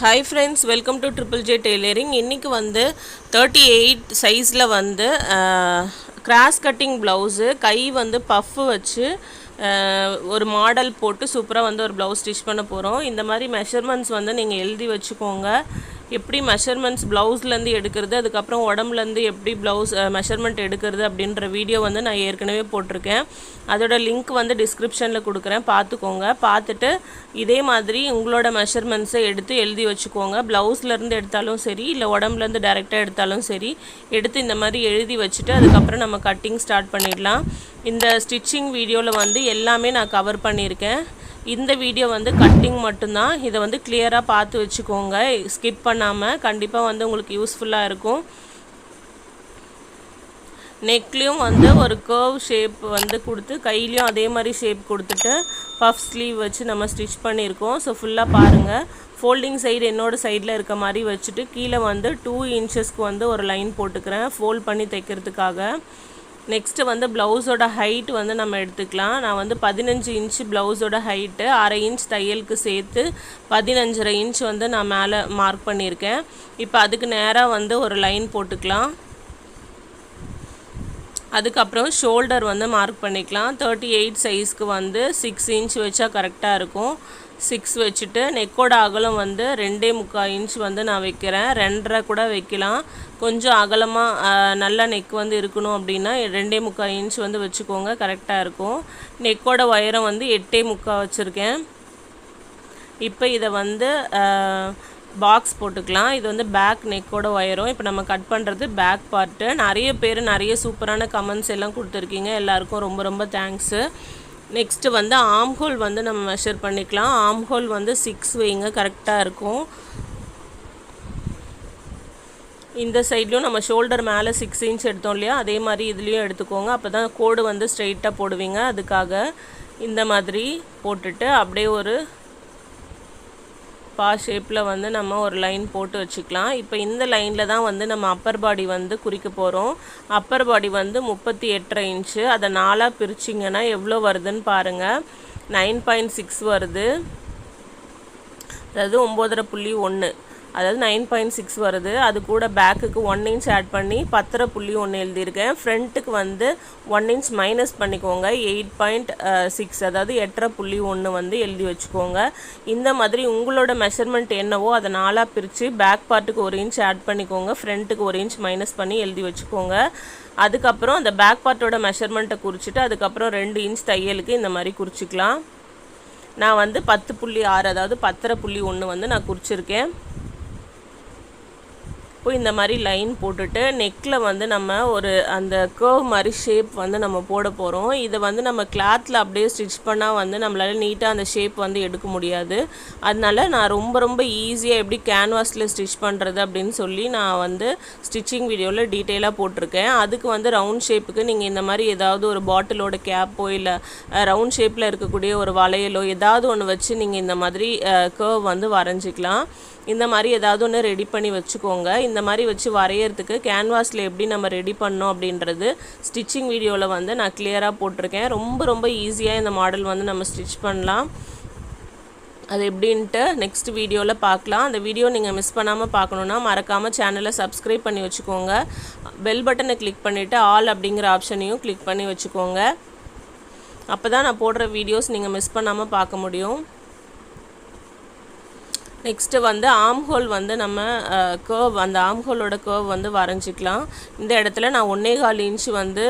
Hi friends welcome to triple J tailoring இன்றைக்கி வந்து thirty eight சைஸில் வந்து கிராஸ் கட்டிங் ப்ளவுஸு கை வந்து பஃப்பு வச்சு ஒரு மாடல் போட்டு சூப்பராக வந்து ஒரு ப்ளவுஸ் ஸ்டிச் பண்ண போகிறோம் இந்த மாதிரி மெஷர்மெண்ட்ஸ் வந்து நீங்கள் எழுதி வச்சுக்கோங்க. எப்படி மெஷர்மெண்ட்ஸ் ப்ளவுஸ்லேருந்து எடுக்கிறது அதுக்கப்புறம் உடம்புலேருந்து எப்படி ப்ளவுஸ் மெஷர்மெண்ட் எடுக்கிறது அப்படின்ற வீடியோ வந்து நான் ஏற்கனவே போட்டிருக்கேன். அதோட லிங்க் வந்து டிஸ்கிரிப்ஷனில் கொடுக்குறேன். பார்த்துக்கோங்க. பார்த்துட்டு இதே மாதிரி உங்களோட மெஷர்மெண்ட்ஸை எடுத்து எழுதி வச்சுக்கோங்க. ப்ளவுஸ்லேருந்து எடுத்தாலும் சரி இல்லை உடம்புலேருந்து டைரெக்டாக எடுத்தாலும் சரி எடுத்து இந்த மாதிரி எழுதி வச்சுட்டு அதுக்கப்புறம் நம்ம கட்டிங் ஸ்டார்ட் பண்ணிடலாம். இந்த ஸ்டிச்சிங் வீடியோவில் வந்து எல்லாமே நான் கவர் பண்ணியிருக்கேன். இந்த வீடியோ வந்து கட்டிங் மட்டும்தான். இதை வந்து கிளியராக பார்த்து வச்சுக்கோங்க. ஸ்கிப் பண்ணாமல் கண்டிப்பாக வந்து உங்களுக்கு யூஸ்ஃபுல்லாக இருக்கும். நெக்லேயும் வந்து ஒரு கர்வ் ஷேப் வந்து கொடுத்து கையிலையும் அதே மாதிரி ஷேப் கொடுத்துட்டு பஃப் ஸ்லீவ் வச்சு நம்ம ஸ்டிச் பண்ணியிருக்கோம். ஸோ ஃபுல்லாக பாருங்கள் ஃபோல்டிங் சைடு என்னோடய சைடில் இருக்க மாதிரி வச்சுட்டு கீழே வந்து டூ இன்ச்சஸ்க்கு வந்து ஒரு லைன் போட்டுக்கிறேன். ஃபோல்ட் பண்ணி தைக்கிறதுக்காக. நெக்ஸ்ட்டு வந்து ப்ளவுஸோட ஹைட் வந்து நம்ம எடுத்துக்கலாம். நான் வந்து பதினஞ்சு இன்ச்சு ப்ளவுஸோட ஹைட்டு அரை இன்ச் தையலுக்கு சேர்த்து பதினஞ்சரை இன்ச் வந்து நான் மேலே மார்க் பண்ணியிருக்கேன். இப்போ அதுக்கு நேராக வந்து ஒரு லைன் போட்டுக்கலாம். அதுக்கப்புறம் ஷோல்டர் வந்து மார்க் பண்ணிக்கலாம். தேர்ட்டி எயிட் சைஸ்க்கு வந்து சிக்ஸ் இன்ச் வச்சா கரெக்டாக இருக்கும். சிக்ஸ் வச்சுட்டு நெக்கோட அகலம் வந்து ரெண்டே முக்கால் இன்ச் வந்து நான் வைக்கிறேன். ரெண்டரை கூட வைக்கலாம். கொஞ்சம் அகலமாக நல்ல நெக் வந்து இருக்கணும் அப்படின்னா ரெண்டே முக்கால் இன்ச் வந்து வச்சுக்கோங்க. கரெக்டாக இருக்கும். நெக்கோட உயரம் வந்து எட்டே முக்கால் வச்சுருக்கேன். இப்போ இதை வந்து பாக்ஸ் போட்டுக்கலாம். இது வந்து பேக் நெக்கோட ஒயரும் இப்போ நம்ம கட் பண்ணுறது பேக் பார்ட்டு நிறைய பேர் நிறைய சூப்பரான கமெண்ட்ஸ் எல்லாம் கொடுத்துருக்கீங்க. எல்லாருக்கும் ரொம்ப ரொம்ப தேங்க்ஸு நெக்ஸ்ட்டு வந்து ஆம்ஹோல் வந்து நம்ம மெஷர் பண்ணிக்கலாம். ஆம்ஹோல் வந்து சிக்ஸ் வைங்க கரெக்டாக இருக்கும். இந்த சைட்லையும் நம்ம ஷோல்டர் மேலே சிக்ஸ் இன்ச் எடுத்தோம் இல்லையா? அதே மாதிரி இதுலேயும் எடுத்துக்கோங்க. அப்போ தான் கோடு வந்து ஸ்ட்ரெயிட்டாக போடுவீங்க. அதுக்காக இந்த மாதிரி போட்டுட்டு அப்படியே ஒரு பா ஷேப்பில் வந்து நம்ம ஒரு லைன் போட்டு வச்சுக்கலாம். இப்போ இந்த லைனில் தான் வந்து நம்ம அப்பர் பாடி வந்து குறிக்க போகிறோம் அப்பர் பாடி வந்து முப்பத்தி எட்டரை இன்ச்சு அதை நாலாக பிரிச்சிங்கன்னா எவ்வளோ வருதுன்னு பாருங்கள் நைன் பாயிண்ட் சிக்ஸ் வருது. அதாவது ஒம்போதரை புள்ளி ஒன்று அதாவது நைன் பாயிண்ட் சிக்ஸ் வருது. அது கூட பேக்குக்கு ஒன் இன்ச் ஆட் பண்ணி பத்தரை புள்ளி ஒன்று எழுதியிருக்கேன். ஃப்ரண்ட்டுக்கு வந்து ஒன் இன்ச் மைனஸ் பண்ணிக்கோங்க. எயிட் பாயிண்ட் சிக்ஸ் அதாவது எட்டரை புள்ளி ஒன்று வந்து எழுதி வச்சுக்கோங்க. இந்த மாதிரி உங்களோட மெஷர்மெண்ட் என்னவோ அதை நாலாக பிரித்து பேக் பார்ட்டுக்கு ஒரு இன்ச் ஆட் பண்ணிக்கோங்க. ஃப்ரண்ட்டுக்கு ஒரு இன்ச் மைனஸ் பண்ணி எழுதி வச்சுக்கோங்க. அதுக்கப்புறம் அந்த பேக் பார்ட்டோட மெஷர்மெண்ட்டை குறிச்சிட்டு அதுக்கப்புறம் ரெண்டு இன்ச் தையலுக்கு இந்த மாதிரி குறிச்சிக்கலாம். நான் வந்து பத்து புள்ளி ஆறு அதாவது பத்தரை புள்ளி ஒன்று வந்து நான் குறிச்சிருக்கேன். இப்போ இந்த மாதிரி லைன் போட்டுட்டு நெக்கில் வந்து நம்ம ஒரு அந்த கர்வ் மாதிரி ஷேப் வந்து நம்ம போட போகிறோம் இதை வந்து நம்ம கிளாத்தில் அப்படியே ஸ்டிச் பண்ணால் வந்து நம்மளால் நீட்டாக அந்த ஷேப் வந்து எடுக்க முடியாது. அதனால நான் ரொம்ப ரொம்ப ஈஸியாக எப்படி கேன்வாஸில் ஸ்டிச் பண்ணுறது அப்படின்னு சொல்லி நான் வந்து ஸ்டிச்சிங் வீடியோவில் டீட்டெயிலாக போட்டிருக்கேன். அதுக்கு வந்து ரவுண்ட் ஷேப்புக்கு நீங்கள் இந்த மாதிரி ஏதாவது ஒரு பாட்டிலோட கேப்போ இல்லை ரவுண்ட் ஷேப்பில் இருக்கக்கூடிய ஒரு வளையலோ ஏதாவது ஒன்று வச்சு நீங்கள் இந்த மாதிரி கர்வ் வந்து வரைஞ்சிக்கலாம். இந்த மாதிரி ஏதாவது ஒன்று ரெடி பண்ணி வச்சுக்கோங்க. இந்த மாதிரி வச்சு வரைகிறதுக்கு கேன்வாஸில் எப்படி நம்ம ரெடி பண்ணோம் அப்படின்றது ஸ்டிச்சிங் வீடியோவில் வந்து நான் கிளியராக போட்டிருக்கேன். ரொம்ப ரொம்ப ஈஸியாக இந்த மாடல் வந்து நம்ம ஸ்டிச் பண்ணலாம். அது எப்படின்ட்டு நெக்ஸ்ட் வீடியோவில் பார்க்கலாம். அந்த வீடியோ நீங்கள் மிஸ் பண்ணாமல் பார்க்கணுன்னா மறக்காமல் சேனலை சப்ஸ்கிரைப் பண்ணி வச்சுக்கோங்க. பெல் பட்டனை கிளிக் பண்ணிவிட்டு ஆல் அப்படிங்கிற ஆப்ஷனையும் கிளிக் பண்ணி வச்சுக்கோங்க. அப்போ தான் நான் போடுற வீடியோஸ் நீங்கள் மிஸ் பண்ணாமல் பார்க்க முடியும். நெக்ஸ்ட்டு வந்து ஆம்ஹோல் வந்து நம்ம கேர்வ் அந்த ஆம்ஹோலோட கேர்வ் வந்து வரைஞ்சிக்கலாம். இந்த இடத்துல நான் ஒன்றே கால் இன்ச் வந்து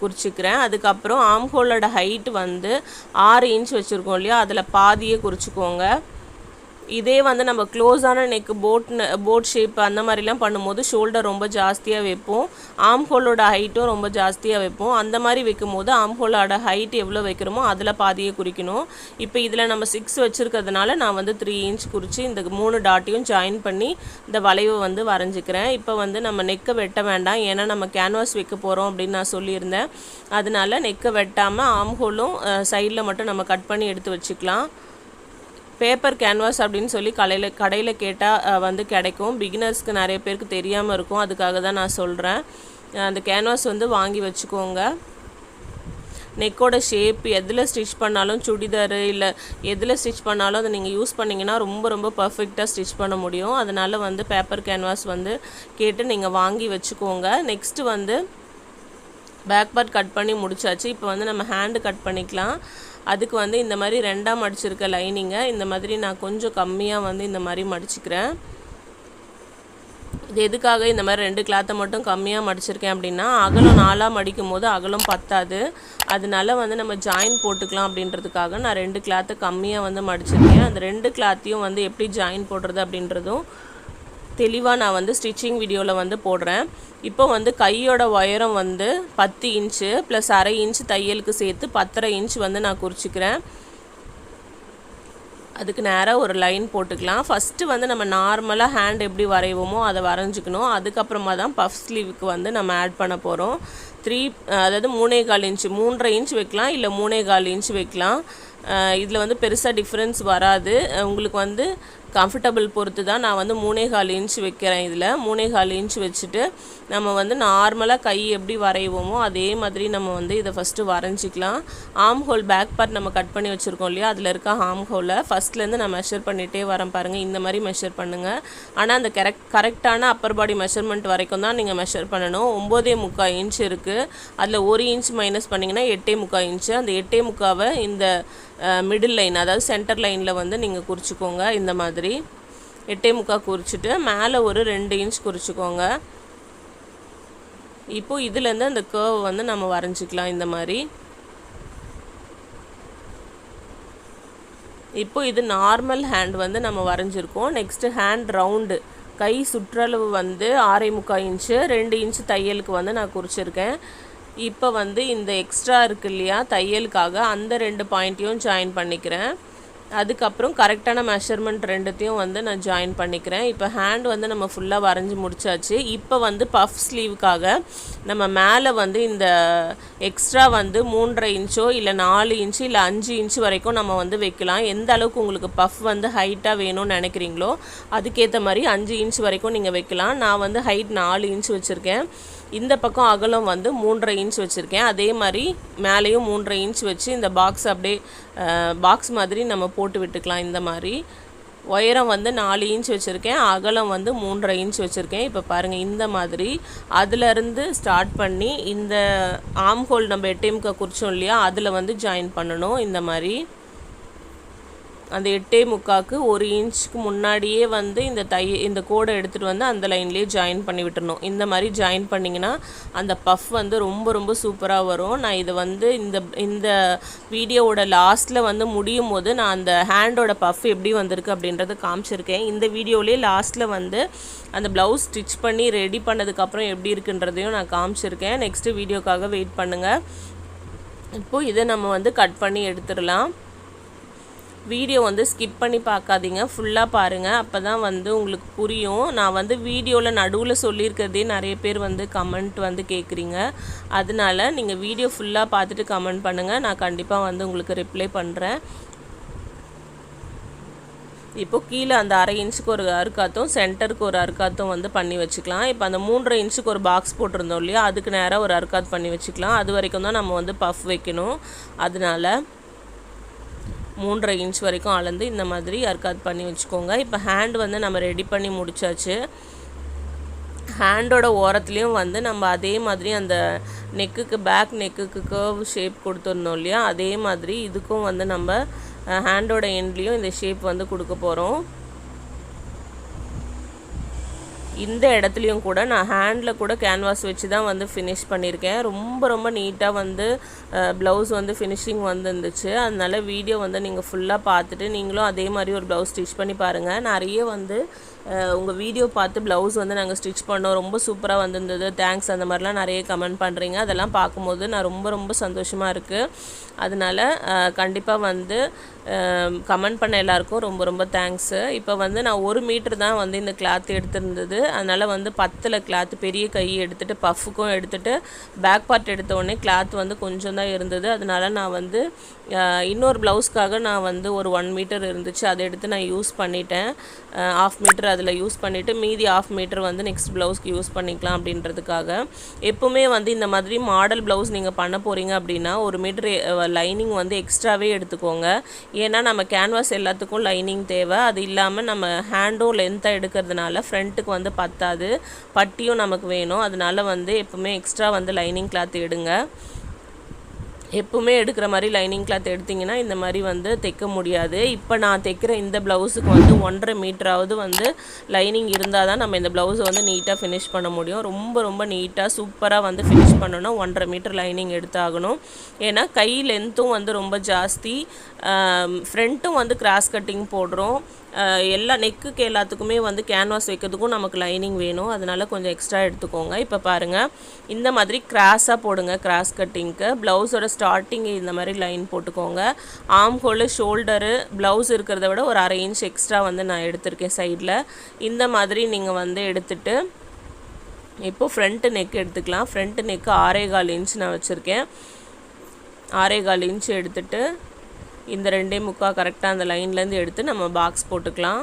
குறிச்சிக்கிறேன். அதுக்கப்புறம் ஆம்ஹோலோட ஹைட் வந்து ஆறு இன்ச் வச்சுருக்கோம் இல்லையா? அதில் பாதியே குறிச்சிக்கோங்க. இதே வந்து நம்ம க்ளோஸான நெக் போட் போட் ஷேப் அந்த மாதிரிலாம் பண்ணும்போது ஷோல்டர் ரொம்ப ஜாஸ்தியாக வைப்போம். ஆம் ஹோலோட ஹைட்டும் ரொம்ப ஜாஸ்தியாக வைப்போம். அந்த மாதிரி வைக்கும்போது ஆம் ஹோலோட ஹைட் எவ்வளோ வைக்கிறோமோ அதில் பாதியை குறிக்கணும். இப்போ இதில் நம்ம சிக்ஸ் வச்சுருக்கிறதுனால நான் வந்து த்ரீ இன்ச் குறித்து இந்த மூணு டாட்டையும் ஜாயின் பண்ணி இந்த வளைவை வந்து வரைஞ்சிக்கிறேன். இப்போ வந்து நம்ம நெக்கை வெட்ட வேண்டாம். ஏன்னா நம்ம கேன்வாஸ் வைக்க போகிறோம் அப்படின்னு நான் சொல்லியிருந்தேன். அதனால நெக்கை வெட்டாமல் ஆம் ஹோலும் சைடில் மட்டும் நம்ம கட் பண்ணி எடுத்து வச்சுக்கலாம். பேப்பர் கேன்வாஸ் அப்படின்னு சொல்லி கடையில் கடையில் கேட்டால் வந்து கிடைக்கும். பிகினர்ஸ்க்கு நிறைய பேருக்கு தெரியாமல் இருக்கும். அதுக்காக தான் நான் சொல்கிறேன் அந்த கேன்வாஸ் வந்து வாங்கி வச்சுக்கோங்க. நெக்கோட ஷேப் எதில் ஸ்டிச் பண்ணாலும் சுடிதார் இல்லை எதில் ஸ்டிச் பண்ணாலும் அதை நீங்கள் யூஸ் பண்ணிங்கன்னா ரொம்ப ரொம்ப பர்ஃபெக்டாக ஸ்டிச் பண்ண முடியும். அதனால் வந்து பேப்பர் கேன்வாஸ் வந்து கேட்டு நீங்கள் வாங்கி வச்சுக்கோங்க. நெக்ஸ்ட்டு வந்து பேக் பார்ட் கட் பண்ணி முடிச்சாச்சு. இப்போ வந்து நம்ம ஹேண்டு கட் பண்ணிக்கலாம். அதுக்கு வந்து இந்த மாதிரி ரெண்டாக மடிச்சிருக்க லைனிங்கை இந்த மாதிரி நான் கொஞ்சம் கம்மியாக வந்து இந்த மாதிரி மடிச்சுக்கிறேன். இது எதுக்காக இந்த மாதிரி ரெண்டு கிளாத்தை மட்டும் கம்மியாக மடிச்சிருக்கேன் அப்படின்னா அகலம் நாலாக மடிக்கும் போது அகலம் பத்தாது. அதனால வந்து நம்ம ஜாயின் போட்டுக்கலாம் அப்படின்றதுக்காக நான் ரெண்டு கிளாத்தை கம்மியாக வந்து மடிச்சிருக்கேன். அந்த ரெண்டு கிளாத்தையும் வந்து எப்படி ஜாயின் போடுறது அப்படின்றதும் தெளிவாக நான் வந்து ஸ்டிச்சிங் வீடியோவில் வந்து போடுறேன். இப்போ வந்து கையோட உயரம் வந்து பத்து இன்ச்சு ப்ளஸ் அரை இன்ச் தையலுக்கு சேர்த்து பத்தரை இன்ச் வந்து நான் குறிச்சிக்கிறேன். அதுக்கு நேராக ஒரு லைன் போட்டுக்கலாம். ஃபஸ்ட்டு வந்து நம்ம நார்மலாக ஹேண்ட் எப்படி வரைவோமோ அதை வரைஞ்சிக்கணும். அதுக்கப்புறமா தான் பஃப் ஸ்லீவுக்கு வந்து நம்ம ஆட் பண்ண போகிறோம் த்ரீ அதாவது மூணே கால் இன்ச்சு மூன்றரை இன்ச் வைக்கலாம் இல்லை மூணே கால் இன்ச் வைக்கலாம். இதில் வந்து பெருசாக டிஃப்ரென்ஸ் வராது. உங்களுக்கு வந்து கம்ஃபர்டபுள் பொறுத்து தான் நான் வந்து மூணே கால் இன்ச் வைக்கிறேன் இதில். மூணே கால் இன்ச் வச்சுட்டு நம்ம வந்து நார்மலாக கை எப்படி வரைவோமோ அதே மாதிரி நம்ம வந்து இதை ஃபஸ்ட்டு வரைஞ்சிக்கலாம். ஆம் ஹோல் பேக் பார்ட் நம்ம கட் பண்ணி வச்சுருக்கோம் இல்லையா? அதில் இருக்க ஆம் ஹோலை ஃபஸ்ட்லேருந்து நான் மெஷர் பண்ணிகிட்டே வரேன் பாருங்கள் இந்த மாதிரி மெஷர் பண்ணுங்கள் ஆனால் அந்த கரெக்ட் கரெக்டான அப்பர் பாடி மெஷர்மெண்ட் வரைக்கும் தான் நீங்கள் மெஷர் பண்ணணும். ஒம்போதே முக்கால் இன்ச் இருக்குது அதில் ஒரு இன்ச் மைனஸ் பண்ணிங்கன்னா எட்டே முக்கால் இன்ச்சு அந்த எட்டே முக்காவை இந்த மிடில் லைன் அதாவது சென்டர் லைனில் வந்து நீங்கள் குறிச்சிக்கோங்க. இந்த மாதிரி எட்டே முக்கால் குறிச்சிட்டு மேலே ஒரு ரெண்டு இன்ச் குறிச்சிக்கோங்க. இப்போ இதுலேருந்து அந்த கேர்வ் வந்து நம்ம வரைஞ்சிக்கலாம் இந்த மாதிரி. இப்போ இது நார்மல் ஹேண்ட் வந்து நம்ம வரைஞ்சிருக்கோம். நெக்ஸ்ட்டு ஹேண்ட் ரவுண்டு கை சுற்றளவு வந்து ஆறே முக்கால் இன்ச்சு ரெண்டு இன்ச்சு தையலுக்கு வந்து நான் குறிச்சிருக்கேன். இப்போ வந்து இந்த எக்ஸ்ட்ரா இருக்கு இல்லையா தையலுக்காக அந்த ரெண்டு பாயிண்ட்டையும் ஜாயின் பண்ணிக்கிறேன். அதுக்கப்புறம் கரெக்டான மெஷர்மெண்ட் ரெண்டுத்தையும் வந்து நான் ஜாயின் பண்ணிக்கிறேன். இப்போ ஹேண்ட் வந்து நம்ம ஃபுல்லாக வரைஞ்சி முடிச்சாச்சு. இப்போ வந்து பஃப் ஸ்லீவுக்காக நம்ம மேலே வந்து இந்த எக்ஸ்ட்ரா வந்து மூன்றரை இன்ச்சோ இல்லை நாலு இன்ச்சு இல்லை அஞ்சு இன்ச்சு வரைக்கும் நம்ம வந்து வைக்கலாம். எந்த அளவுக்கு உங்களுக்கு பஃப் வந்து ஹைட்டாக வேணும்னு நினைக்கிறீங்களோ அதுக்கேற்ற மாதிரி அஞ்சு இன்ச் வரைக்கும் நீங்கள் வைக்கலாம். நான் வந்து ஹைட் நாலு இன்ச் வச்சுருக்கேன். இந்த பக்கம் அகலம் வந்து மூன்றரை இன்ச் வச்சுருக்கேன். அதே மாதிரி மேலேயும் மூன்றரை இன்ச் வச்சு இந்த பாக்ஸ் அப்படியே பாக்ஸ் மாதிரி நம்ம போட்டு விட்டுக்கலாம் இந்த மாதிரி. உயரம் வந்து நாலு இன்ச் வச்சுருக்கேன். அகலம் வந்து மூன்றரை இன்ச் வச்சுருக்கேன். இப்போ பாருங்கள் இந்த மாதிரி அதுலேருந்து ஸ்டார்ட் பண்ணி இந்த ஆம் ஹோல் நம்ம எட்டிஎம்க்கு குறிச்சோம் இல்லையா அதில் வந்து ஜாயின் பண்ணணும். இந்த மாதிரி. அந்த எட்டே முக்காக்கு ஒரு இன்ச்சுக்கு முன்னாடியே வந்து இந்த தை இந்த கோடை எடுத்துகிட்டு வந்து அந்த லைன்லேயே ஜாயின் பண்ணி விட்டுறணும். இந்த மாதிரி ஜாயின் பண்ணிங்கன்னா அந்த பஃப் வந்து ரொம்ப ரொம்ப சூப்பராக வரும். நான் இதை வந்து இந்த இந்த வீடியோவோட லாஸ்ட்டில் வந்து முடியும் போது நான் அந்த ஹேண்டோட பஃப் எப்படி வந்திருக்கு அப்படின்றத காமிச்சிருக்கேன். இந்த வீடியோலேயே லாஸ்ட்டில் வந்து அந்த ப்ளவுஸ் ஸ்டிச் பண்ணி ரெடி பண்ணதுக்கப்புறம் எப்படி இருக்குன்றதையும் நான் காமிச்சிருக்கேன். நெக்ஸ்ட்டு வீடியோக்காக வெயிட் பண்ணுங்கள் இப்போது இதை நம்ம வந்து கட் பண்ணி எடுத்துடலாம். வீடியோ வந்து ஸ்கிப் பண்ணி பார்க்காதீங்க. ஃபுல்லாக பாருங்கள் அப்போ தான் வந்து உங்களுக்கு புரியும். நான் வந்து வீடியோவில் நடுவில் சொல்லியிருக்கிறதே நிறைய பேர் வந்து கமெண்ட் வந்து கேட்குறீங்க அதனால நீங்கள் வீடியோ ஃபுல்லாக பார்த்துட்டு கமெண்ட் பண்ணுங்கள் நான் கண்டிப்பாக வந்து உங்களுக்கு ரிப்ளை பண்ணுறேன் இப்போ கீழே அந்த அரை இன்ச்சுக்கு ஒரு அறுக்காத்தும் சென்டருக்கு ஒரு அறுக்காத்தும் வந்து பண்ணி வச்சுக்கலாம். இப்போ அந்த மூன்றரை இன்ச்சுக்கு ஒரு பாக்ஸ் போட்டிருந்தோம் இல்லையா? அதுக்கு நேராக ஒரு அறுக்காத் பண்ணி வச்சுக்கலாம். அது வரைக்கும் தான் நம்ம வந்து பஃப் வைக்கணும். அதனால மூன்றரை இன்ச் வரைக்கும் அளந்து இந்த மாதிரி அர்க்காத் பண்ணி வச்சுக்கோங்க. இப்போ ஹேண்ட் வந்து நம்ம ரெடி பண்ணி முடிச்சாச்சு. ஹேண்டோட ஓரத்துலேயும் வந்து நம்ம அதே மாதிரி அந்த நெக்குக்கு பேக் நெக்குக்கு கர்வ் ஷேப் கொடுத்துருந்தோம் இல்லையா? அதே மாதிரி இதுக்கும் வந்து நம்ம ஹேண்டோட எண்ட்லேயும் இந்த ஷேப் வந்து கொடுக்க போகிறோம் இந்த இடத்துலையும் கூட நான் ஹேண்டில் கூட கேன்வாஸ் வச்சு தான் வந்து ஃபினிஷ் பண்ணியிருக்கேன் ரொம்ப ரொம்ப நீட்டாக வந்து ப்ளவுஸ் வந்து ஃபினிஷிங் வந்துருந்துச்சு. அதனால வீடியோ வந்து நீங்கள் ஃபுல்லாக பார்த்துட்டு நீங்களும் அதே மாதிரி ஒரு ப்ளவுஸ் ஸ்டிச் பண்ணி பாருங்கள் நிறைய வந்து உங்கள் வீடியோ பார்த்து ப்ளவுஸ் வந்து நாங்கள் ஸ்டிச் பண்ணோம். ரொம்ப சூப்பராக வந்திருந்தது. தேங்க்ஸ் அந்த மாதிரிலாம் நிறைய கமெண்ட் பண்ணுறீங்க அதெல்லாம் பார்க்கும்போது நான் ரொம்ப ரொம்ப சந்தோஷமாக இருக்குது அதனால் கண்டிப்பாக வந்து கமெண்ட் பண்ண எல்லாருக்கும் ரொம்ப ரொம்ப தேங்க்ஸு இப்போ வந்து நான் ஒரு மீட்ரு தான் வந்து இந்த கிளாத் எடுத்திருந்தது. அதனால் வந்து பத்தில் கிளாத் பெரிய கை எடுத்துகிட்டு பஃப்புக்கும் எடுத்துகிட்டு பேக் பார்ட் எடுத்த உடனே கிளாத் வந்து கொஞ்சம் தான் இருந்தது. அதனால நான் வந்து இன்னொரு ப்ளவுஸ்க்காக நான் வந்து ஒரு ஒன் மீட்டர் இருந்துச்சு. அதை எடுத்து நான் யூஸ் பண்ணிட்டேன். ஆஃப் மீட்டர் அதில் யூஸ் பண்ணிவிட்டு மீதி ஆஃப் மீட்டர் வந்து நெக்ஸ்ட் ப்ளவுஸ்க்கு யூஸ் பண்ணிக்கலாம் அப்படின்றதுக்காக. எப்போவுமே வந்து இந்த மாதிரி மாடல் ப்ளவுஸ் நீங்கள் பண்ண போகிறீங்க அப்படின்னா ஒரு மீட்டர் லைனிங் வந்து எக்ஸ்ட்ராவே எடுத்துக்கோங்க. ஏன்னா நம்ம கேன்வாஸ் எல்லாத்துக்கும் லைனிங் தேவை. அது இல்லாமல் நம்ம ஹேண்டும் லென்த்தாக எடுக்கிறதுனால ஃப்ரண்ட்டுக்கு வந்து பத்தாது. பட்டியும் நமக்கு வேணும். அதனால வந்து எப்போவுமே எக்ஸ்ட்ரா வந்து லைனிங் கிளாத் எடுங்க. எப்பவுமே எடுக்கிற மாதிரி லைனிங் கிளாத் எடுத்திங்கன்னா இந்த மாதிரி வந்து தைக்க முடியாது. இப்போ நான் தைக்கிற இந்த ப்ளவுஸுக்கு வந்து ஒன்றரை மீட்டராவது வந்து லைனிங் இருந்தால் தான் நம்ம இந்த ப்ளவுஸை வந்து நீட்டாக ஃபினிஷ் பண்ண முடியும். ரொம்ப ரொம்ப நீட்டாக சூப்பராக வந்து ஃபினிஷ் பண்ணணும்னா ஒன்றரை மீட்டர் லைனிங் எடுத்தாகணும். ஏன்னா கை லென்த்தும் வந்து ரொம்ப ஜாஸ்தி. ஃப்ரண்ட்டும் வந்து கிராஸ் கட்டிங் போடுறோம். எல்லா நெக்குக்கு எல்லாத்துக்குமே வந்து கேன்வாஸ் வைக்கிறதுக்கும் நமக்கு லைனிங் வேணும். அதனால் கொஞ்சம் எக்ஸ்ட்ரா எடுத்துக்கோங்க. இப்போ பாருங்கள் இந்த மாதிரி கிராஸாக போடுங்க. கிராஸ் கட்டிங்க்கு ப்ளவுஸோட ஸ்டார்டிங் இந்த மாதிரி லைன் போட்டுக்கோங்க. ஆம் ஹோல் ஷோல்டரு ப்ளவுஸ் இருக்கிறத விட ஒரு அரை இன்ச் எக்ஸ்ட்ரா வந்து நான் எடுத்திருக்கேன் சைடில் இந்த மாதிரி நீங்கள் வந்து எடுத்துட்டு இப்போது ஃப்ரண்ட்டு நெக் எடுத்துக்கலாம். ஃப்ரண்ட்டு நெக்கு ஆறே கால் இன்ச் நான் வச்சுருக்கேன். ஆறே கால் இன்ச் எடுத்துட்டு இந்த ரெண்டே முக்கால் கரெக்டாக அந்த லைன்லேருந்து எடுத்து நம்ம பாக்ஸ் போட்டுக்கலாம்.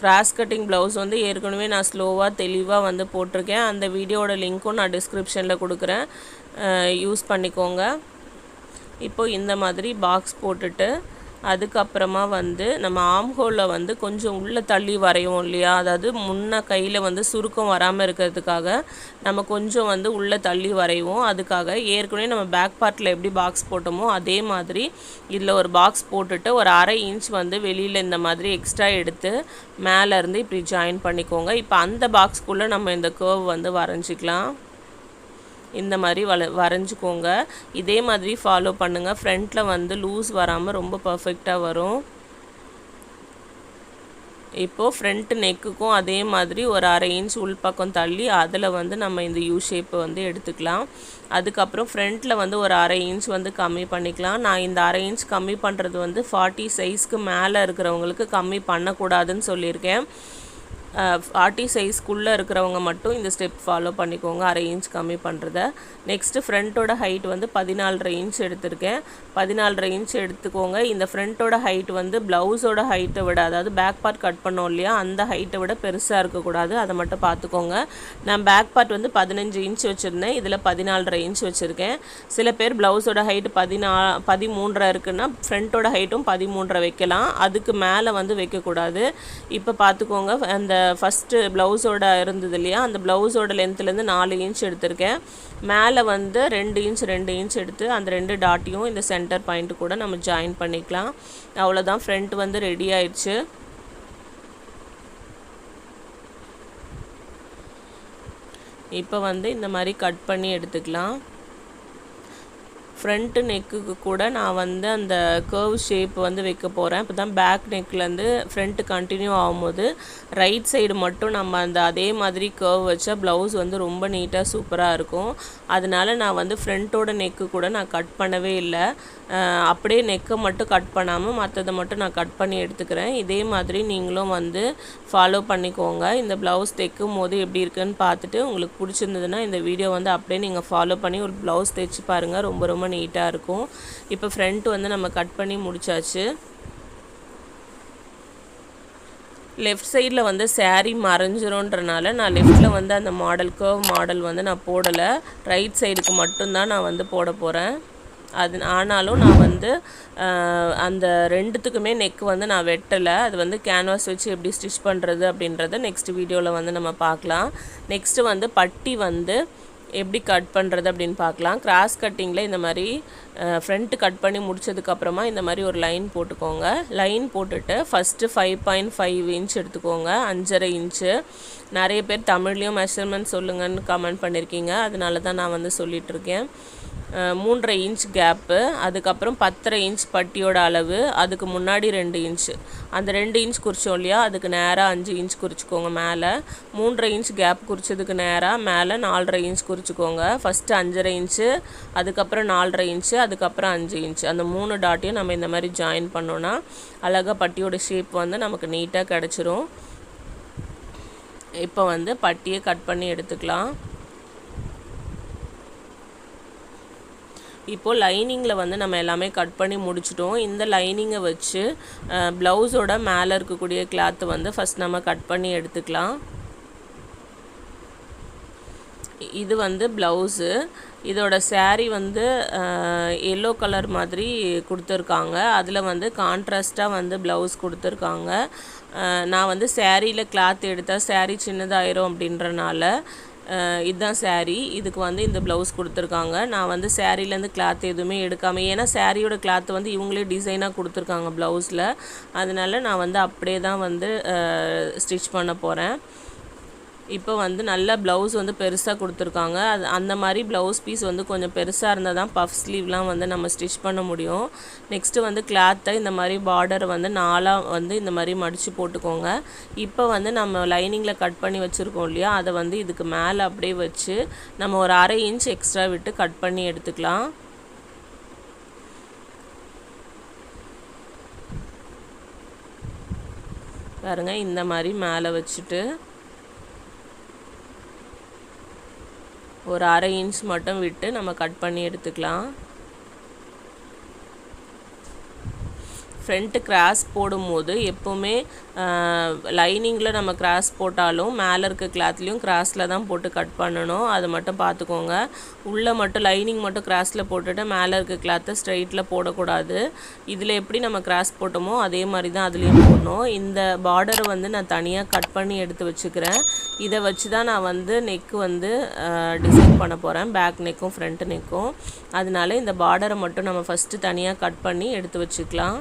கிராஸ் கட்டிங் ப்ளவுஸ் வந்து ஏற்கனவே நான் ஸ்லோவாக தெளிவாக வந்து போட்டிருக்கேன். அந்த வீடியோட லிங்க்கும் நான் டிஸ்கிரிப்ஷனில் கொடுக்குறேன். யூஸ் பண்ணிக்கோங்க. இப்போது இந்த மாதிரி பாக்ஸ் போட்டுட்டு அதுக்கப்புறமா வந்து நம்ம ஆம்ஹோலில் வந்து கொஞ்சம் உள்ளே தள்ளி வரைவோம் இல்லையா? அதாவது முன்ன கையில் வந்து சுருக்கம் வராமல் இருக்கிறதுக்காக நம்ம கொஞ்சம் வந்து உள்ளே தள்ளி வரைவோம். அதுக்காக ஏற்கனவே நம்ம பேக் பார்ட்டில் எப்படி பாக்ஸ் போட்டோமோ அதே மாதிரி இதில் ஒரு பாக்ஸ் போட்டுட்டு ஒரு அரை இன்ச் வந்து வெளியில் இந்த மாதிரி எக்ஸ்ட்ரா எடுத்து மேலேருந்து இப்படி ஜாயின் பண்ணிக்கோங்க. இப்போ அந்த பாக்ஸ்க்குள்ளே நம்ம இந்த கேர்வ் வந்து வரைஞ்சிக்கலாம். இந்த மாதிரி வள வரைஞ்சிக்கோங்க. இதே மாதிரி ஃபாலோ பண்ணுங்கள் ஃப்ரண்ட்டில் வந்து லூஸ் வராமல் ரொம்ப பர்ஃபெக்டாக வரும். இப்போது ஃப்ரண்ட் நெக்குக்கும் அதே மாதிரி ஒரு அரை இன்ச் உள்பக்கம் தள்ளி அதில் வந்து நம்ம இந்த யூ ஷேப்பை வந்து எடுத்துக்கலாம். அதுக்கப்புறம் ஃப்ரண்ட்டில் வந்து ஒரு அரை இன்ச் வந்து கம்மி பண்ணிக்கலாம். நான் இந்த அரை இன்ச் கம்மி பண்ணுறது வந்து ஃபார்ட்டி சைஸ்க்கு மேலே இருக்கிறவங்களுக்கு கம்மி பண்ணக்கூடாதுன்னு சொல்லியிருக்கேன். ஃபார்ட்டி சைஸ்க்குள்ளே இருக்கிறவங்க மட்டும் இந்த ஸ்டெப் ஃபாலோ பண்ணிக்கோங்க. அரை இன்ச் கம்மி பண்ணுறத நெக்ஸ்ட்டு ஃப்ரண்ட்டோட ஹைட் வந்து பதினாலரை இன்ச் எடுத்திருக்கேன். பதினாலரை இன்ச் எடுத்துக்கோங்க. இந்த ஃப்ரண்ட்டோட ஹைட் வந்து ப்ளவுஸோட ஹைட்டை விட அதாவது பேக் பார்ட் கட் பண்ணோம் இல்லையா அந்த ஹைட்டை விட பெருசாக இருக்கக்கூடாது. அதை மட்டும் பார்த்துக்கோங்க. நான் பேக் பார்ட் வந்து பதினஞ்சு இன்ச் வச்சுருந்தேன். இதில் பதினாலரை இன்ச் வச்சுருக்கேன். சில பேர் ப்ளவுஸோட ஹைட் பதினா பதிமூன்றரை இருக்குன்னா ஃப்ரண்ட்டோட ஹைட்டும் பதிமூன்றரை வைக்கலாம். அதுக்கு மேலே வந்து வைக்கக்கூடாது. இப்போ பார்த்துக்கோங்க. அந்த ஃபஸ்ட்டு ப்ளவுஸோட இருந்தது இல்லையா? அந்த ப்ளவுஸோட லென்த்துலேருந்து நாலு இன்ச் எடுத்திருக்கேன். மேலே வந்து ரெண்டு இன்ச் ரெண்டு இன்ச் எடுத்து அந்த ரெண்டு டாட்டையும் இந்த சென்டர் பாயிண்ட்டு கூட நம்ம ஜாயின் பண்ணிக்கலாம். அவ்வளோதான் ஃப்ரண்ட் வந்து ரெடி ஆயிடுச்சு. இப்போ வந்து இந்த மாதிரி கட் பண்ணி எடுத்துக்கலாம். ஃப்ரண்ட்டு நெக்குக்கு கூட நான் வந்து அந்த கர்வ் ஷேப் வந்து வைக்க போகிறேன் இப்போ தான் பேக் நெக்லேருந்து ஃப்ரண்ட்டு கண்டினியூ ஆகும்போது ரைட் சைடு மட்டும் நம்ம அந்த அதே மாதிரி கர்வ் வச்சா ப்ளவுஸ் வந்து ரொம்ப நீட்டாக சூப்பராக இருக்கும். அதனால நான் வந்து ஃப்ரண்ட்டோட நெக்கு கூட நான் கட் பண்ணவே இல்லை. அப்படியே நெக்கை மட்டும் கட் பண்ணாமல் மற்றதை மட்டும் நான் கட் பண்ணி எடுத்துக்கிறேன். இதே மாதிரி நீங்களும் வந்து ஃபாலோ பண்ணிக்கோங்க. இந்த ப்ளவுஸ் தைக்கும் போது எப்படி இருக்குன்னு பார்த்துட்டு உங்களுக்கு பிடிச்சிருந்ததுன்னா இந்த வீடியோ வந்து அப்படியே நீங்கள் ஃபாலோ பண்ணி ஒரு ப்ளவுஸ் தைச்சு பாருங்கள் ரொம்ப ரொம்ப நீட்டாக இருக்கும். இப்போ ஃப்ரண்ட் வந்து நம்ம கட் பண்ணி முடிச்சாச்சு. லெஃப்ட் சைடில் வந்து சேரீ மறைஞ்சிரும்ன்றனால நான் லெஃப்ட்டில் வந்து அந்த மாடல் கர்வ் மாடல் வந்து நான் போடலை. ரைட் சைடுக்கு மட்டும்தான் நான் வந்து போட போகிறேன் அது ஆனாலும் நான் வந்து அந்த ரெண்டுத்துக்குமே நெக் வந்து நான் வெட்டலை. அது வந்து கேன்வாஸ் வச்சு எப்படி ஸ்டிச் பண்ணுறது அப்படின்றத நெக்ஸ்ட் வீடியோவில் வந்து நம்ம பார்க்கலாம். நெக்ஸ்ட்டு வந்து பட்டி வந்து எப்படி கட் பண்ணுறது அப்படின்னு பார்க்கலாம். கிராஸ் கட்டிங்கில் இந்த மாதிரி ஃப்ரண்ட்டு கட் பண்ணி முடிச்சதுக்கப்புறமா இந்த மாதிரி ஒரு லைன் போட்டுக்கோங்க. லைன் போட்டுட்டு first five point five inch எடுத்துக்கோங்க. அஞ்சரை இன்ச்சு நிறைய பேர் தமிழ்லேயும் மெஷர்மெண்ட் சொல்லுங்கன்னு கமெண்ட் பண்ணியிருக்கீங்க அதனால தான் நான் வந்து சொல்லிகிட்ருக்கேன் மூன்றரை இன்ச் கேப்பு அதுக்கப்புறம் பத்தரை இன்ச் பட்டியோட அளவு அதுக்கு முன்னாடி ரெண்டு இன்ச்சு அந்த ரெண்டு இன்ச் குறிச்சோம் இல்லையா? அதுக்கு நேராக அஞ்சு இன்ச் குறிச்சிக்கோங்க மேலே. மூன்றரை இன்ச் கேப் குறித்ததுக்கு நேராக மேலே நாலரை இன்ச் குறிச்சிக்கோங்க. ஃபஸ்ட்டு அஞ்சரை இன்ச்சு அதுக்கப்புறம் நாலரை இன்ச்சு அதுக்கப்புறம் அஞ்சு இன்ச் அந்த மூணு டாட்டையும் நம்ம இந்த மாதிரி ஜாயின் பண்ணோன்னா அழகாக பட்டியோட ஷேப் வந்து நமக்கு நீட்டாக கிடச்சிரும். இப்போ வந்து பட்டியை கட் பண்ணி எடுத்துக்கலாம். இப்போது லைனிங்கில் வந்து நம்ம எல்லாமே கட் பண்ணி முடிச்சிட்டோம். இந்த லைனிங்கை வச்சு ப்ளவுஸோட மேலே இருக்கக்கூடிய கிளாத்து வந்து ஃபஸ்ட் நம்ம கட் பண்ணி எடுத்துக்கலாம். இது வந்து ப்ளவுஸு. இதோட சேரீ வந்து எல்லோ கலர் மாதிரி கொடுத்துருக்காங்க. அதில் வந்து கான்ட்ராஸ்ட்டாக வந்து ப்ளவுஸ் கொடுத்துருக்காங்க. நான் வந்து சேரீயில் கிளாத் எடுத்தால் சேரீ சின்னதாயிரும் அப்படின்றனால இதுதான் சாரீ இதுக்கு வந்து இந்த ப்ளவுஸ் கொடுத்துருக்காங்க. நான் வந்து சேரீலேருந்து கிளாத் எதுவுமே எடுக்காமல் ஏன்னா சாரியோட கிளாத் வந்து இவங்களே டிசைனாக கொடுத்துருக்காங்க ப்ளவுஸில் அதனால நான் வந்து அப்படியே தான் வந்து ஸ்டிச் பண்ண போகிறேன் இப்போ வந்து நல்ல ப்ளவுஸ் வந்து பெருசாக கொடுத்துருக்காங்க. அது அந்த மாதிரி ப்ளவுஸ் பீஸ் வந்து கொஞ்சம் பெருசாக இருந்தால் தான் பஃப் ஸ்லீவ்லாம் வந்து நம்ம ஸ்டிச் பண்ண முடியும். நெக்ஸ்ட்டு வந்து கிளாத்தை இந்த மாதிரி பார்டரை வந்து நாலாக வந்து இந்த மாதிரி மடித்து போட்டுக்கோங்க. இப்போ வந்து நம்ம லைனிங்கில் கட் பண்ணி வச்சுருக்கோம் இல்லையா? அதை வந்து இதுக்கு மேலே அப்படியே வச்சு நம்ம ஒரு அரை இன்ச் எக்ஸ்ட்ரா விட்டு கட் பண்ணி எடுத்துக்கலாம். பாருங்க இந்த மாதிரி மேலே வச்சுட்டு ஒரு அரை இன்ச் மட்டும் விட்டு நம்ம கட் பண்ணி எடுத்துக்கலாம். ஃப்ரண்ட்டு கிராஸ் போடும்போது எப்போவுமே லைனிங்கில் நம்ம கிராஸ் போட்டாலும் மேலே இருக்க கிளாத்லேயும் கிராஸில் தான் போட்டு கட் பண்ணணும். அது மட்டும் பார்த்துக்கோங்க. உள்ளே மட்டும் லைனிங் மட்டும் கிராஸில் போட்டுட்டு மேலே இருக்க கிளாத்தை ஸ்ட்ரைட்டில் போடக்கூடாது. இதில் எப்படி நம்ம கிராஸ் போட்டோமோ அதே மாதிரி தான் அதுலேயும் போடணும். இந்த பார்டரை வந்து நான் தனியாக கட் பண்ணி எடுத்து வச்சுக்கிறேன். இதை வச்சு தான் நான் வந்து நெக்கு வந்து டிசைன் பண்ண போகிறேன் பேக் நெக்கும் ஃப்ரண்ட் நெக்கும் அதனால இந்த பார்டரை மட்டும் நம்ம ஃபஸ்ட்டு தனியாக கட் பண்ணி எடுத்து வச்சுக்கலாம்.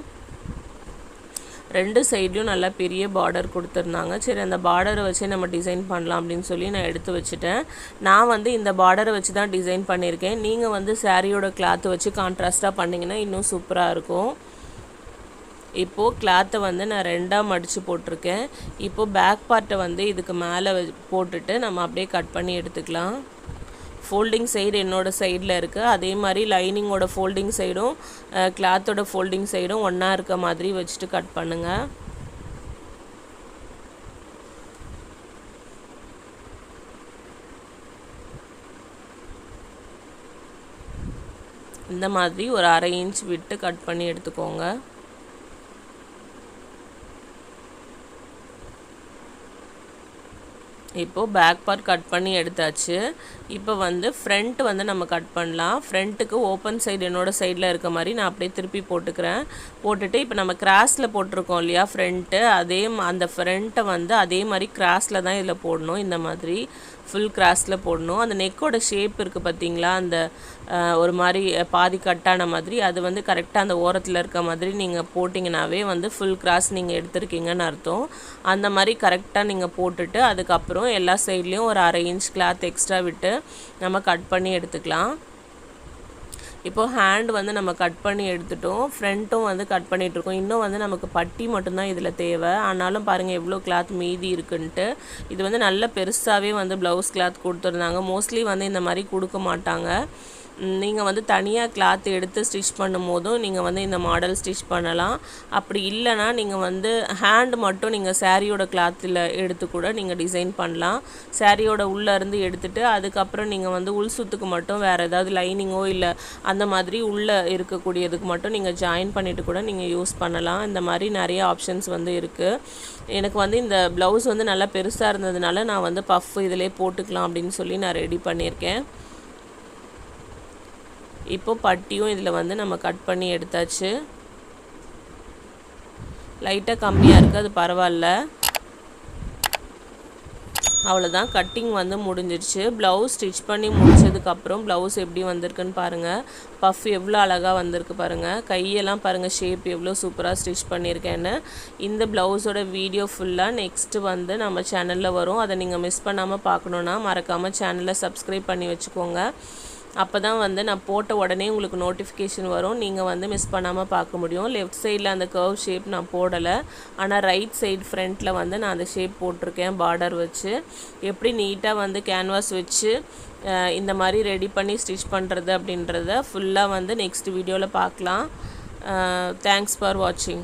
ரெண்டு சைட்லேயும் நல்லா பெரிய பார்டர் கொடுத்துருந்தாங்க. சரி அந்த பார்டரை வச்சே நம்ம டிசைன் பண்ணலாம் அப்படின்னு சொல்லி நான் எடுத்து வச்சுட்டேன். நான் வந்து இந்த பார்டரை வச்சு தான் டிசைன் பண்ணியிருக்கேன். நீங்கள் வந்து சாரியோட கிளாத்தை வச்சு கான்ட்ராஸ்ட்டாக பண்ணிங்கன்னா இன்னும் சூப்பராக இருக்கும். இப்போது கிளாத்தை வந்து நான் ரெண்டாக மடித்து போட்டிருக்கேன். இப்போது பேக் பார்ட்டை வந்து இதுக்கு மேலே போட்டுட்டு நம்ம அப்படியே கட் பண்ணி எடுத்துக்கலாம். ஃபோல்டிங் சைடு என்னோடய சைடில் இருக்குது. அதே மாதிரி லைனிங்கோட ஃபோல்டிங் சைடும் கிளாத்தோட ஃபோல்டிங் சைடும் ஒன்றா இருக்க மாதிரி வச்சுட்டு கட் பண்ணுங்கள் இந்த மாதிரி ஒரு அரை இன்ச் விட்டு கட் பண்ணி எடுத்துக்கோங்க. இப்போது பேக் பார்ட் கட் பண்ணி எடுத்தாச்சு. இப்போ வந்து ஃப்ரண்ட் வந்து நம்ம கட் பண்ணலாம். ஃப்ரண்ட்டுக்கு ஓப்பன் சைடு என்னோடய சைடில் இருக்க மாதிரி நான் அப்படியே திருப்பி போட்டுக்கிறேன். போட்டுட்டு இப்போ நம்ம கிராஸில் போட்டிருக்கோம் இல்லையா ஃப்ரண்ட்டு அதே அந்த ஃப்ரண்ட்டை வந்து அதே மாதிரி கிராஸில் தான் இதில் போடணும் இந்த மாதிரி. ஃபுல் கிராஸில் போடணும். அந்த நெக்கோட ஷேப் இருக்குது பார்த்தீங்களா அந்த ஒரு மாதிரி பாதி கட்டான மாதிரி. அது வந்து கரெக்டாக அந்த ஓரத்தில் இருக்க மாதிரி நீங்கள் போட்டிங்கனாவே வந்து ஃபுல் கிராஸ் நீங்கள் எடுத்திருக்கீங்கன்னு அர்த்தம். அந்த மாதிரி கரெக்டாக நீங்கள் போட்டுட்டு அதுக்கப்புறம் எல்லா சைட்லேயும் ஒரு அரை இன்ச் கிளாத் எக்ஸ்ட்ரா விட்டு நம்ம கட் பண்ணி எடுத்துக்கலாம். இப்போது ஹேண்ட் வந்து நம்ம கட் பண்ணி எடுத்துட்டோம். ஃப்ரண்ட்டும் வந்து கட் பண்ணிகிட்ருக்கோம் இன்னும் வந்து நமக்கு பட்டி மட்டும்தான் இதில் தேவை. ஆனாலும் பாருங்கள் எவ்வளோ கிளாத் மீதி இருக்குன்ட்டு. இது வந்து நல்ல பெருசாகவே வந்து ப்ளவுஸ் கிளாத் கொடுத்துருந்தாங்க. மோஸ்ட்லி வந்து இந்த மாதிரி கொடுக்க மாட்டாங்க. நீங்கள் வந்து தனியாக கிளாத் எடுத்து ஸ்டிச் பண்ணும் போதும் நீங்கள் வந்து இந்த மாடல் ஸ்டிச் பண்ணலாம். அப்படி இல்லைன்னா நீங்கள் வந்து ஹேண்ட் மட்டும் நீங்கள் சாரியோட கிளாத்தில் எடுத்து கூட நீங்கள் டிசைன் பண்ணலாம். சாரியோட உள்ளே இருந்து அதுக்கப்புறம் நீங்கள் வந்து உள் சுத்துக்கு மட்டும் வேறு ஏதாவது லைனிங்கோ இல்லை அந்த மாதிரி உள்ளே இருக்கக்கூடியதுக்கு மட்டும் நீங்கள் ஜாயின் பண்ணிவிட்டு கூட நீங்கள் யூஸ் பண்ணலாம். இந்த மாதிரி நிறைய ஆப்ஷன்ஸ் வந்து இருக்குது எனக்கு வந்து இந்த ப்ளவுஸ் வந்து நல்லா பெருசாக இருந்ததுனால நான் வந்து பஃப் இதிலே போட்டுக்கலாம் அப்படின்னு சொல்லி நான் ரெடி பண்ணியிருக்கேன். இப்போ பட்டியும் இதில் வந்து நம்ம கட் பண்ணி எடுத்தாச்சு. லைட்டாக கம்மியாக இருக்குது அது பரவாயில்ல. அவ்வளோதான் கட்டிங் வந்து முடிஞ்சிடுச்சு ப்ளவுஸ் ஸ்டிச் பண்ணி முடிச்சதுக்கப்புறம் ப்ளவுஸ் எப்படி வந்திருக்குன்னு பாருங்கள் பஃப் எவ்வளோ அழகாக வந்திருக்கு பாருங்கள் கையெல்லாம் பாருங்கள் ஷேப் எவ்வளோ சூப்பராக ஸ்டிச் பண்ணியிருக்கேன்னு. இந்த ப்ளவுஸோட வீடியோ ஃபுல்லாக நெக்ஸ்ட்டு வந்து நம்ம சேனலில் வரும். அதை நீங்கள் மிஸ் பண்ணாமல் பார்க்கணுன்னா மறக்காமல் சேனலை சப்ஸ்கிரைப் பண்ணி வச்சுக்கோங்க. அப்போ தான் வந்து நான் போட்ட உடனே உங்களுக்கு நோட்டிஃபிகேஷன் வரும். நீங்கள் வந்து மிஸ் பண்ணாமல் பார்க்க முடியும். லெஃப்ட் சைடில் அந்த கர்வ் ஷேப் நான் போடலை. ஆனால் ரைட் சைடு ஃப்ரண்ட்டில் வந்து நான் அந்த ஷேப் போட்டிருக்கேன் பார்டர் வச்சு. எப்படி நீட்டாக வந்து கேன்வாஸ் வச்சு இந்த மாதிரி ரெடி பண்ணி ஸ்டிச் பண்ணுறது அப்படின்றத ஃபுல்லாக வந்து நெக்ஸ்ட் வீடியோவில் பார்க்கலாம். தேங்க்ஸ் ஃபார் வாட்சிங்